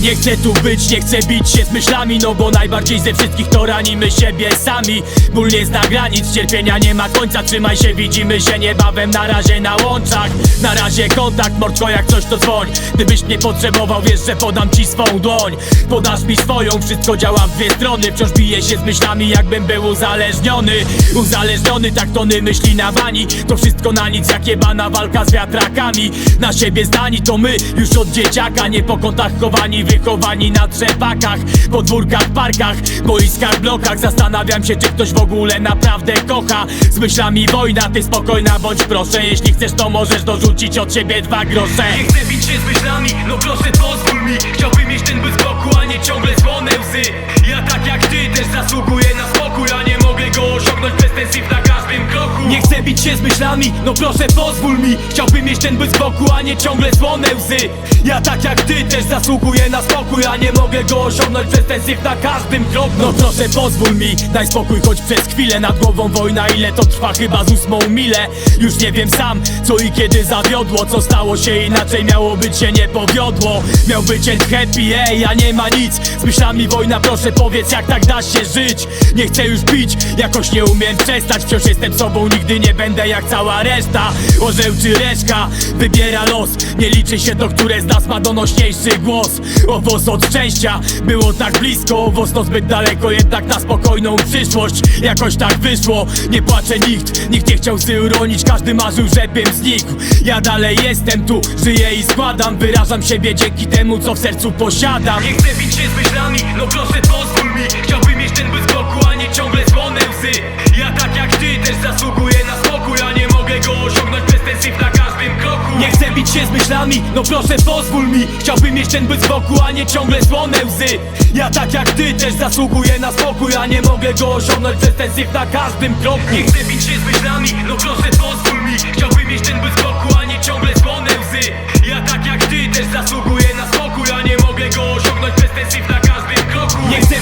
Nie chcę tu być, nie chcę bić się z myślami No bo najbardziej ze wszystkich to ranimy siebie sami. Ból nie zna granic, cierpienia nie ma końca Trzymaj się, widzimy się niebawem na razie na łączach. Na razie kontakt, mordko jak coś to dzwoń. Gdybyś mnie potrzebował, wiesz, że podam ci swą dłoń. Podasz mi swoją, wszystko działa w dwie strony. Wciąż biję się z myślami, jakbym był uzależniony. Uzależniony, tak tony myśli na bani To wszystko na nic, jak jebana walka z wiatrakami. Na siebie zdani to my, już od dzieciaka Nie po kątach chowani, wychowani na trzepakach Podwórkach, parkach, boiskach, blokach. Zastanawiam się, czy ktoś w ogóle naprawdę kocha. Z myślami wojna, ty spokojna bądź proszę. Jeśli chcesz, to możesz dorzucić od siebie dwa grosze. Nie chcę bić się z myślami, no proszę pozwól mi. Chciałbym mieć ten by spokój, a nie ciągle słone łzy. Ja tak jak ty też zasługuję Się z myślami, no proszę pozwól mi. Chciałbym mieć ten by spokój, a nie ciągle słone łzy. Ja tak jak ty też zasługuję na spokój A nie mogę go osiągnąć przez ten syf na każdym kroku. No proszę pozwól mi, daj spokój choć przez chwilę. Nad głową wojna, ile to trwa? Chyba z ósmą milę Już nie wiem sam, co i kiedy zawiodło. Co stało się inaczej, miało być się nie powiodło. Miał być end happy, ej, a nie ma nic. Z myślami wojna, proszę powiedz jak tak da się żyć. Nie chcę już pić, jakoś nie umiem przestać. Wciąż jestem sobą, nigdy nie będę jak cała reszta. Orzeł czy reszka, wybiera los. Nie liczy się to, które z nas ma donośniejszy głos. Owoc od szczęścia, było tak blisko. Owoc no zbyt daleko, jednak na spokojną przyszłość Jakoś tak wyszło, nie płacze nikt Nikt nie chciał łzy uronić, każdy marzył, żebym znikł. Ja dalej jestem tu, żyję i składam. Wyrażam siebie dzięki temu, co w sercu posiadam. Nie chcę bić się z myślami, no proszę pozwól mi no proszę pozwól mi. Chciałbym mieć ten byt wokół, a nie ciągle słone łzy. Ja tak jak ty też zasługuję na spokój A nie mogę go osiągnąć przez ten syf na każdym kroku. Nie chcę bić się z myślami, no proszę pozwól mi. Chciałbym mieć ten by spokój, a nie ciągle słone łzy. Ja tak jak ty też zasługuję na spokój A nie mogę go osiągnąć przez ten syf na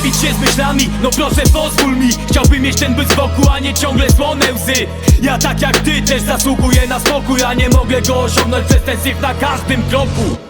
Bić się z myślami, no proszę pozwól mi. Chciałbym mieć ten byt wokół, a nie ciągle słone łzy. Ja tak jak ty też zasługuję na spokój A nie mogę go osiągnąć przez ten syf na każdym kroku